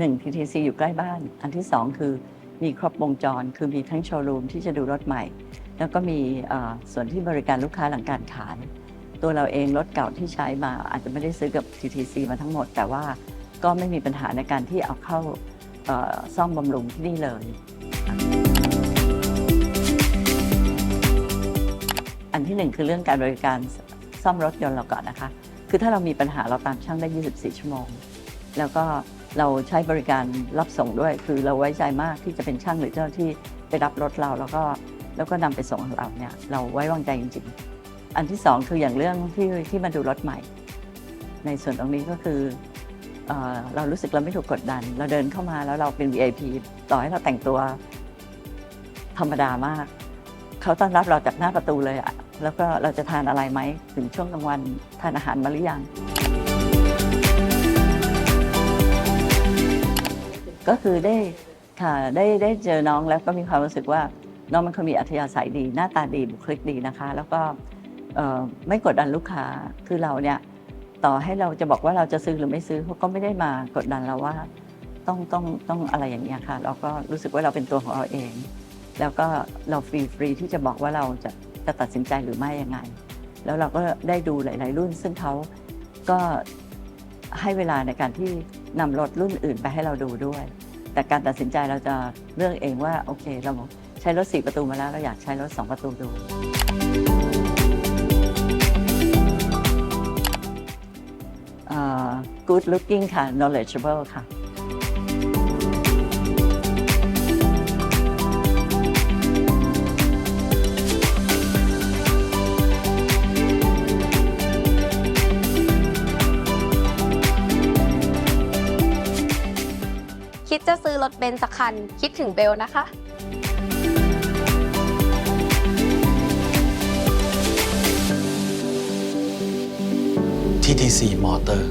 หนึ่ง TTC อยู่ใกล้บ้าน อันที่สองคือมีครบวงจร คือมีทั้งโชว์รูมที่จะดูรถใหม่ แล้วก็มีส่วนที่บริการลูกค้าหลังการขาย ตัวเราเองรถเก่าที่ใช้มาอาจจะไม่ได้ซื้อกับ TTC มาทั้งหมด แต่ว่าก็ไม่มีปัญหาในการที่เอาเข้าซ่อมบำรุงที่นี่เลย อันที่หนึ่งคือเรื่องการบริการซ่อมรถยนต์เราก่อนนะคะ คือถ้าเรามีปัญหาเราตามช่างได้ 24 ชั่วโมง แล้วก็ เราใช้บริการรับส่งด้วย คือเราไว้ใจมากที่จะเป็นช่างหรือเจ้าที่ไปรับรถเราแล้วก็แล้วก็นำไปส่งของเราเนี่ยเราไว้วางใจจริง ๆ อันที่สองคืออย่างเรื่องที่ที่มาดูรถใหม่ ในส่วนตรงนี้ก็คือเอเรารู้สึกเราไม่ถูกกดดัน เราเดินเข้ามาแล้วเราเป็น VIP ต่อให้เราแต่งตัวธรรมดามาก เขาต้อนรับเราจากหน้าประตูเลยอะแล้วก็เราจะทานอะไรไหมถึงช่วงกลางวันทานอาหารมาหรือยัง ก็คือได้ค่ะได้ได้เจอน้องแล้วก็มีความรู้สึกว่าน้องมันคนมีอัธยาศัยดี หน้าตาดีบุคลิกดีนะคะ แล้วก็ไม่กดดันลูกค้าคือเราเนี่ยต่อให้เราจะบอกว่าเราจะซื้อหรือไม่ซื้อเขาก็ไม่ได้มากดดันเราว่าต้องต้องต้องอะไรอย่างเงี้ยค่ะ เราก็รู้สึกว่าเราเป็นตัวของเราเอง แล้วก็เราฟรีฟรีที่จะบอกว่าเราจะจะตัดสินใจหรือไม่ยังไง แล้วเราก็ได้ดูหลาย ๆ รุ่น ซึ่งเขาก็ ให้เวลาในการที่นำรถรุ่นอื่นไปให้เราดูด้วย แต่การตัดสินใจเราจะเลือกเองว่าโอเค เราใช้รถ4ประตูมาแล้วเราอยากใช้รถ2ประตูดูอ่อ good looking ค่ะ knowledgeable ค่ะ คิดจะซื้อรถเบนซ์สักคัน คิดถึงเบลนะคะ TDC มอเตอร์